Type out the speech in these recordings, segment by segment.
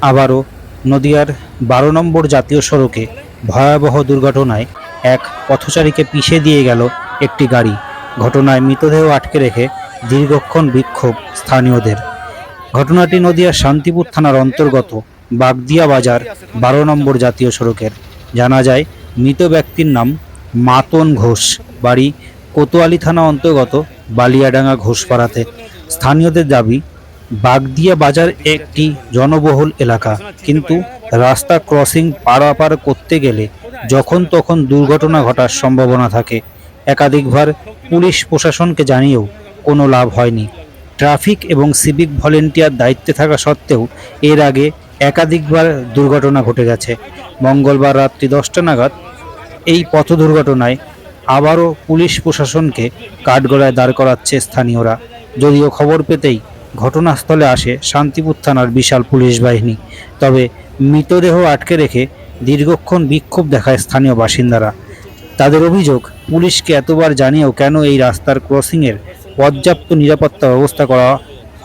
আবারও নদিয়ার বারো নম্বর জাতীয় সড়কে ভয়াবহ দুর্ঘটনায় এক পথচারীকে পিষে দিয়ে গেল একটি গাড়ি। ঘটনায় মৃতদেহ আটকে রেখে দীর্ঘক্ষণ বিক্ষোভ স্থানীয়দের। ঘটনাটি নদিয়ার শান্তিপুর থানার অন্তর্গত বাগদিয়া বাজার বারো নম্বর জাতীয় সড়কের। জানা যায়, মৃত ব্যক্তির নাম মাতন ঘোষ, বাড়ি কোতোয়ালি থানা অন্তর্গত বালিয়াডাঙ্গা ঘোষপাড়াতে। স্থানীয়দের দাবি বাগদিয়া বাজার একটি জনবহুল এলাকা। কিন্তু রাস্তা ক্রসিং পারাপার করতে গেলে যখন তখন দুর্ঘটনা ঘটার সম্ভাবনা থাকে। একাধিকবার পুলিশ প্রশাসনকে জানিয়েও কোনো লাভ হয়নি। ট্রাফিক এবং সিভিক ভলেন্টিয়ার দায়িত্বে থাকা সত্ত্বেও এর আগে একাধিকবার দুর্ঘটনা ঘটে গেছে। মঙ্গলবার রাত্রি দশটা নাগাদ এই পথ দুর্ঘটনায় আবারও পুলিশ প্রশাসনকে কাঠগড়ায় দাঁড় করাচ্ছে স্থানীয়রা। যদিও খবর পেতেই ঘটনাস্থলে আসে শান্তিপুর থানার বিশাল পুলিশ বাহিনী। তবে মৃতদেহ আটকে রেখে দীর্ঘক্ষণ বিক্ষোভ দেখায় স্থানীয় বাসিন্দারা। তাদের অভিযোগ, পুলিশকে এতবার জানিয়েও কেন এই রাস্তার ক্রসিংয়ের পর্যাপ্ত নিরাপত্তা ব্যবস্থা করা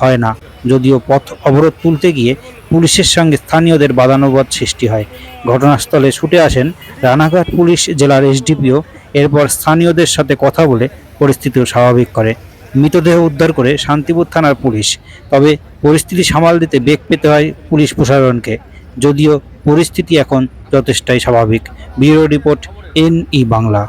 হয় না, যদিও পথ অবরোধ তুলতে গিয়ে পুলিশের সঙ্গে স্থানীয়দের বাদানুবাদ সৃষ্টি হয়। ঘটনাস্থলে ছুটে আসেন রানাঘাট পুলিশ জেলার এসডিপিও, এরপর স্থানীয়দের সাথে কথা বলে পরিস্থিতিও স্বাভাবিক করে। মৃতদেহ উদ্ধার করে শান্তিপুর থানার পুলিশ। তবে পরিস্থিতি সামাল দিতে বেগ পেতে হয় পুলিশ প্রশাসনকে। যদিও পরিস্থিতি এখন যথেষ্টই স্বাভাবিক। Bureau report N E Bangla.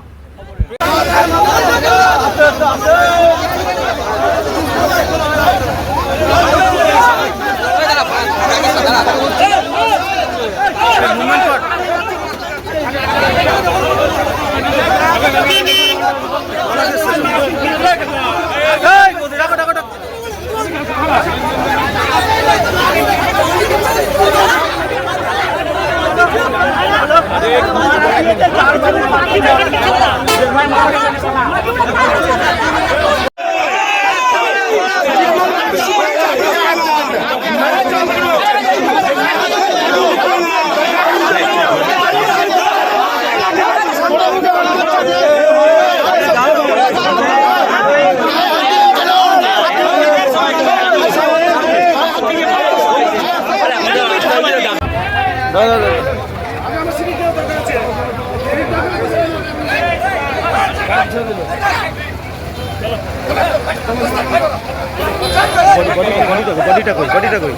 বডিটা কই বডিটা কই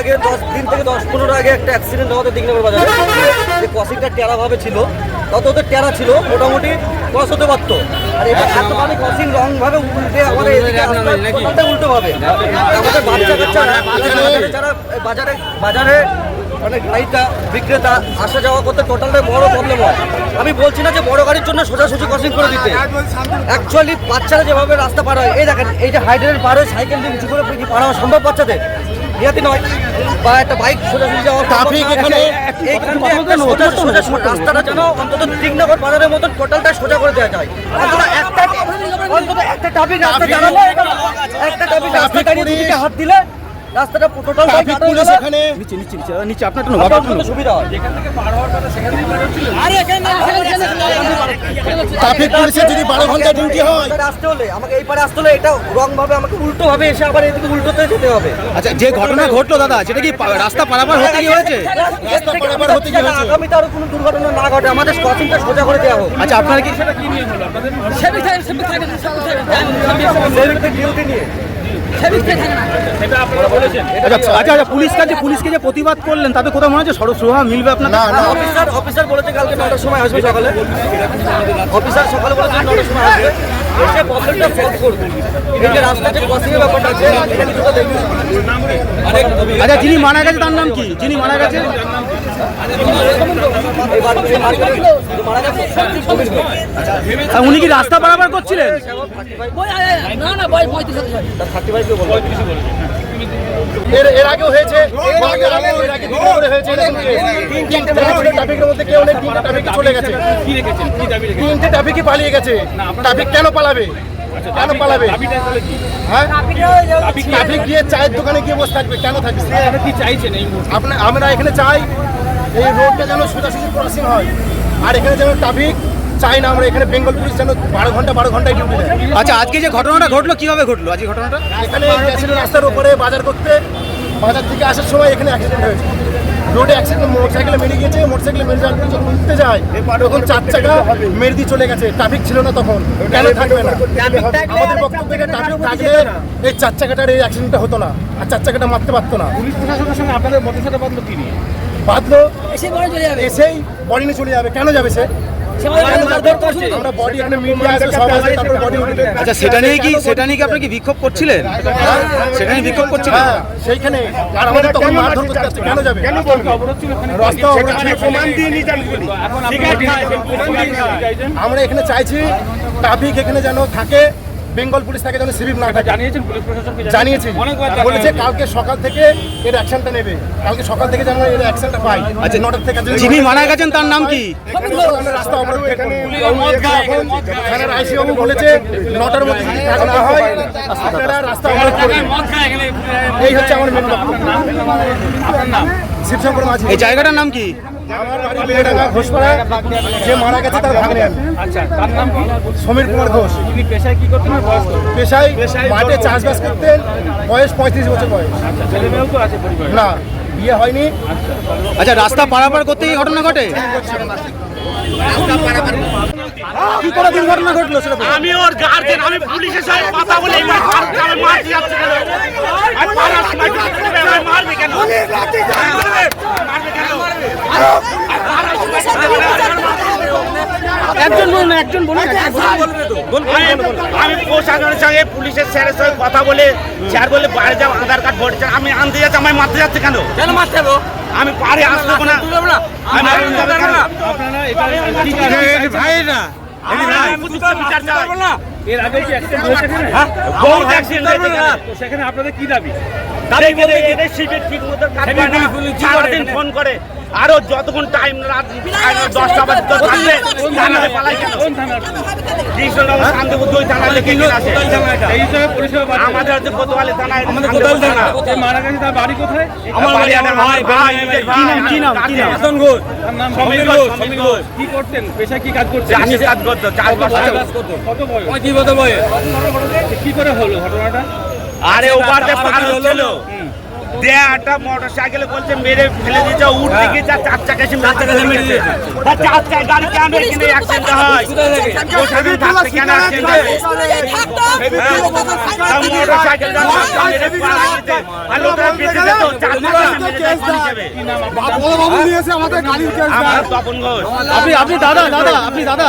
আগে দশ দিন থেকে দশ পনেরো আগে একটা অ্যাক্সিডেন্ট আমাদের দিগনগর বাজারে। যে ক্রসিংটা টেরা ভাবে ছিল তত ওদের টেরা ছিল মোটামুটি ক্রস হতে পারতো। আর এটা এতভাবে ক্রসিং রং ভাবে উল্টে আমাদের এদিকে উল্টো ভাবে। আমাদের বাচ্চা কাচ্চারা বাজারে যারা বাজারে বাজারে মানে গাড়িটা বিক্রেতা আসা যাওয়া করতে টোটালটাই বড় প্রবলেম হয়। আমি বলছি না যে বড় গাড়ির জন্য সোজাসুজি ক্রসিং করে দিতে। অ্যাকচুয়ালি বাচ্চারা যেভাবে রাস্তা পার হয় এই দেখেন এই যে হাইড্রেল পার হয় সাইকেল দিয়ে উঁচু করে পার হওয়া সম্ভব বাচ্চাদের। ইয়াতি নয়। বা একটা বাইক সোজাসুজি যাওয়া ট্রাফিক এখানে রাস্তাটা যেন অন্তত দিগনগর বাজারের মতন টোটালটা সোজা করে দেওয়া যায়। অন্তত একটা অন্তত একটা ট্রাফিক রাস্তা জানালে একটা ট্রাফিক রাস্তা গাড়ি হাত দিলে রাস্তাটা টোটাল ট্রাফিক পুলিশ এখানে নিচে নিচে নিচে নিচে আপনার তো সুবিধা হয় ট্রাফিক পুলিশের যদি বারো ঘণ্টা ডিউটি হয় এবারে আসতে হলে আমাকে এই পারে আসতে হলে এটা রং ভাবে আমাকে উল্টো ভাবে এসে আবার এদিকে উল্টোতে যেতে হবে আচ্ছা যে ঘটনা ঘটলো দাদা সেটা কি রাস্তা পারাপার হতে গিয়ে হয়েছে রাস্তা পারাপার হতে গিয়ে হয়েছে আগামীতে আরও কোনো দুর্ঘটনা না ঘটে আমাদের ক্রসিংটা সোজা করে দেওয়া হোক আচ্ছা আপনার কি সেভিকতে ডিউটি নিয়ে আচ্ছা আচ্ছা আচ্ছা পুলিশ কাছে পুলিশকে যে প্রতিবাদ করলেন তাতে কোথাও মনে হচ্ছে সুরক্ষা মিলবে আপনার না অফিসার অফিসার বলেছে কালকে নটার সময় আসবে সকালে। অফিসার সকালে বলেছে নটার সময় আসবে। এসে প্রবলেমটা সলভ করবে। এই যে রাস্তা যে ক্রসিং এর ব্যাপারটা আছে এটা কিছুটা দেখবে। আচ্ছা যিনি মারা গেছে তার নাম কি? যিনি মারা গেছে? উনি কি রাস্তা পারাপার করছিলেন? না না বয়স এর এর আগেও হয়েছে। এর আগে এর আগে দুটো করে হয়েছে। এরকম case। তিনটে ট্রাফিকের মধ্যে কেউ নেই ট্রাফিক চলে গেছে। কি রেখেছেন কি দাবি রেখেছেন তিনটে ট্রাফিকই পালিয়ে গেছে। ট্রাফিক কেন পালাবে? কেন পালাবে? দাবিটা তাহলে কি হ্যাঁ? ট্রাফিক গিয়ে চায়ের দোকানে গিয়ে বসে থাকবে। কেন থাকবে? আপনারা কি চাইছেন আপনার আমরা এখানে চাই এই রোডটা যেন সোজাসুজি ক্রসিং হয়। আর এখানে যেন ট্রাফিক চাই না আমরা এখানে বেঙ্গল পুলিশ যেন বারো ঘণ্টা বারো ঘন্টায় ডিউটি দেয়। আচ্ছা আজকে যে ঘটনাটা ঘটলো কীভাবে ঘটলো? আজকে ঘটনাটা? এখানে গেছিল রাস্তার উপরে বাজার করতে বাজার থেকে আসার সময় এখানে অ্যাক্সিডেন্ট হয়েছে। রোডে অ্যাক্সিডেন্ট মোটরসাইকেলে মেরে গিয়েছে মোটরসাইকেলে মেরে যাওয়ার পর যখন উঠতে যায়। তখন চার চাকা মেরে দিয়ে চলে গেছে। ট্রাফিক ছিল না তখন। কেন থাকবে না? আমাদের বক্তব্য এটা ট্রাফিক থাকলে এই চার চাকাটার এই অ্যাক্সিডেন্টটা হতো না। আর চার চাকাটা মারতে পারতো না। পুলিশ প্রশাসনের সঙ্গে আপনাদের মধ্যে বাঁধলো কি নিয়ে? বাঁধলো এসেই বডি নিয়ে চলে যাবে। কেন যাবে সে? আমরা বডি এখানে মিডিয়া আছে সব আছে তারপর বডি উঠে আচ্ছা সেটা নিয়ে কি সেটা নিয়ে কি আপনি কি বিক্ষোভ করছিলেন? সেটা নিয়ে বিক্ষোভ করছিলেন? হ্যাঁ সেইখানে। আর আমাদের তখন মারধর করতে আসছে? কেন যাবে? রাস্তা অবরোধ ছিল। আমরা এখানে চাইছি ট্রাফিক এখানে যেন থাকে। বেঙ্গল পুলিশ তাকে যেন সিভিক না থাকে জানিয়েছেন পুলিশ প্রশাসনকে জানিয়েছি। বলেছে কালকে সকাল থেকে এর অ্যাকশনটা নেবে। কালকে সকাল থেকে যেন এর অ্যাকশনটা পাই আচ্ছা নটার থেকে যিনি মারা গেছেন তার নাম কি? রাস্তা অবরোধ। এখন থানার আইসি বাবু বলেছে নটার মধ্যে যদি কাজ না হয় আপনারা রাস্তা অবরোধ করবেন এই হচ্ছে আমার মেন বক্তব্য। শিবশঙ্কর মাঝি। এই জায়গাটার নাম কি? আমার বাড়ি বেলেডাঙ্গা ঘোষপাড়া যে মারা গেছে তার ভাগ্নে আমি। আচ্ছা তার নাম কি? সমীর কুমার ঘোষ। তিনি পেশায় কি করতেন আর বয়স কত? পেশায় মাঠে চাষবাস করতেন। বয়স পঁয়ত্রিশ বছর বয়স। আচ্ছা ছেলে মেয়েও তো আছে পরিবারে। না বিয়ে হয়নি। আচ্ছা রাস্তা পারাপার করতে এই ঘটনা ঘটে? কি করে দুর্ঘটনা ঘটলো সেটা আমি ওর গার্জেন আমি পুলিশের সঙ্গে কথা বলে মারতে যাচ্ছি কেন? মারবে কেন? একজন বলুন একজন বলুন। আমি- আমি প্রশাসনের সঙ্গে পুলিশের স্যারের সঙ্গে কথা বলে স্যার বলে বাইরে যাও আধার কার্ড ভোট আমি আনতে যাচ্ছি আমায় মারতে যাচ্ছে কেন? কেন মারতে যাব? আমি পারে আসতে দেবো না। এর আগে কি অ্যাক্সিডেন্ট হয়েছে বহুত হয়েছে সেখানে। আপনাদের কি দাবি? সিটের ঠিক মতো কাজ করে না। সারাদিন ফোন করে। আরও যতক্ষণ টাইম রাত দশটা বাজে থাকবে থানাতে পালাই কেন? কোন থানার কৃষ্ণনগর শান্তিপুর দুই থানায় লিখে কিনে আছে এই হিসাবে পরিষেবা পাচ্ছেন। আমাদের হচ্ছে কোতোয়ালি থানায় আমাদের শান্তিপুর কোথায় থানা। যে মারা গেছে তার বাড়ি কোথায়? আমার বাড়ি ভাই ভাই কি নাম কি নাম? কাজে। তার নাম সমীর সমীর ঘোষ, ঘোষ সমীর ঘোষ। কি করতেন? পেশায় কি কাজ করতেন? কাজ করতো চাষবাস করতো। কত বয়স? কি কত বয়স? কি করে হলো ঘটনাটা? আরে ওপার পার হচ্ছিল দিয়ে একটা মোটর সাইকেলে বলছে মেরে ফেলে দিয়েছে গিয়ে চার চার চাকা এসে চার চাকা দিয়েছে। তা চার চাকা গাড়ি কেন এখানে অ্যাক্সিডেন্ট হয়। প্রশাসন থাকতে কেন অ্যাক্সিডেন্ট হয়? মোটর সাইকেল মেরে পার হয়েছে আর লোকেরা বেঁচে যেত চার চাকা এসে মেরে দেয় পুলিশ যাবে। আমার তপন ঘোষ। আপনি আপনি দাদা দাদা আপনি দাদা।